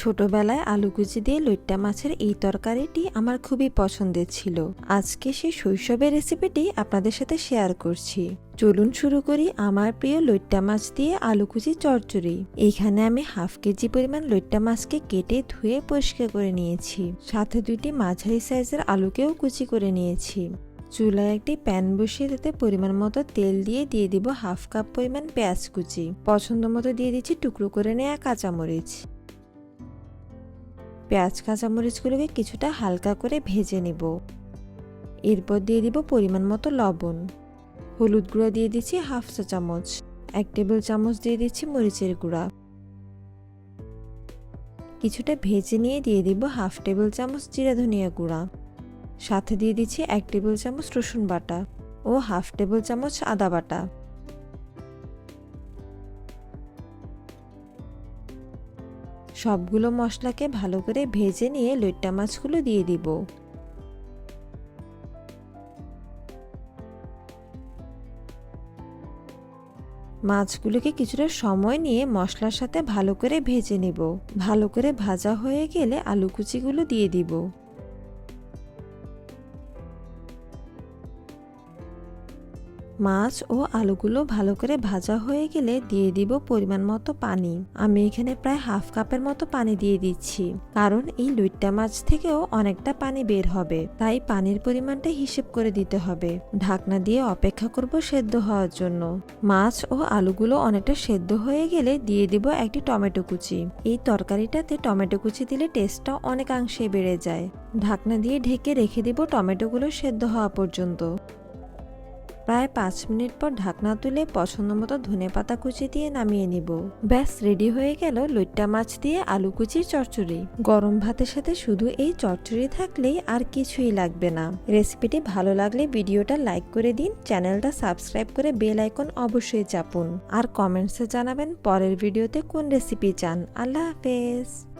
ছোটবেলায় আলু কুচি দিয়ে লইট্টা মাছের এই তরকারিটি আমার খুবই পছন্দের ছিল। আজকে সেই শৈশবের রেসিপিটি আপনাদের সাথে শেয়ার করছি। চলুন শুরু করি আমার প্রিয় লইট্টা মাছ দিয়ে আলু কুচি চচ্চড়ি এইখানে আমি হাফ কেজি পরিমাণ লইট্টা মাছকে কেটে ধুয়ে পরিষ্কার করে নিয়েছি। সাথে দুইটি মাঝারি সাইজের আলুকেও কুচি করে নিয়েছি। চুলায় একটি প্যান বসিয়ে তাতে পরিমাণ মতো তেল দিয়ে দিয়ে দিব হাফ কাপ পরিমাণ পেঁয়াজ কুচি। পছন্দ মতো দিয়ে দিচ্ছি টুকরো করে নেওয়া কাঁচামরিচ। পেঁয়াজ কাঁচামরিচগুলোকে কিছুটা হালকা করে ভেজে নিব। এরপর দিয়ে দিব পরিমাণ মতো লবণ। হলুদ গুঁড়া দিয়ে দিচ্ছি হাফ চা চামচ, এক টেবিল চামচ দিয়ে দিচ্ছি মরিচের গুঁড়া। কিছুটা ভেজে নিয়ে দিয়ে দিব হাফ টেবিল চামচ জিরা ধনিয়া গুঁড়া। সাথে দিয়ে দিচ্ছি এক টেবিল চামচ রসুন বাটা ও হাফ টেবিল চামচ আদা বাটা। সবগুলো মশলাকে ভালো করে ভেজে নিয়ে লইট্টা মাছগুলো দিয়ে দিব। মাছগুলোকে কিছুটা সময় নিয়ে মশলার সাথে ভালো করে ভেজে নিব। ভালো করে ভাজা হয়ে গেলে আলু কুচিগুলো দিয়ে দিব। মাছ ও আলুগুলো ভালো করে ভাজা হয়ে গেলে দিয়ে দিব পরিমাণ মতো পানি। আমি এখানে প্রায় হাফ কাপের মতো পানি দিয়ে দিচ্ছি, কারণ এই লুইট্টা মাছ থেকেও অনেকটা পানি বের হবে, তাই পানির পরিমাণটা হিসেব করে দিতে হবে। ঢাকনা দিয়ে অপেক্ষা করব সেদ্ধ হওয়ার জন্য। মাছ ও আলুগুলো অনেকটা সেদ্ধ হয়ে গেলে দিয়ে দিব একটি টমেটো কুচি। এই তরকারিটাতে টমেটো কুচি দিলে টেস্টটা অনেকাংশে বেড়ে যায়। ঢাকনা দিয়ে ঢেকে রেখে দিব টমেটোগুলো সেদ্ধ হওয়া পর্যন্ত। প্রায় পাঁচ মিনিট পর ঢাকনা তুলে পছন্দ মতো ধনে পাতা কুচি দিয়ে নামিয়ে নিব। ব্যাস, রেডি হয়ে গেল লইট্টা মাছ দিয়ে আলু কুচির চচ্চড়ি। গরম ভাতের সাথে শুধু এই চচ্চড়ি থাকলেই আর কিছুই লাগবে না। রেসিপিটি ভালো লাগলে ভিডিওটা লাইক করে দিন, চ্যানেলটা সাবস্ক্রাইব করে বেল আইকন অবশ্যই চাপুন। আর কমেন্টসে জানাবেন পরের ভিডিওতে কোন রেসিপি চান। আল্লাহ হাফেজ।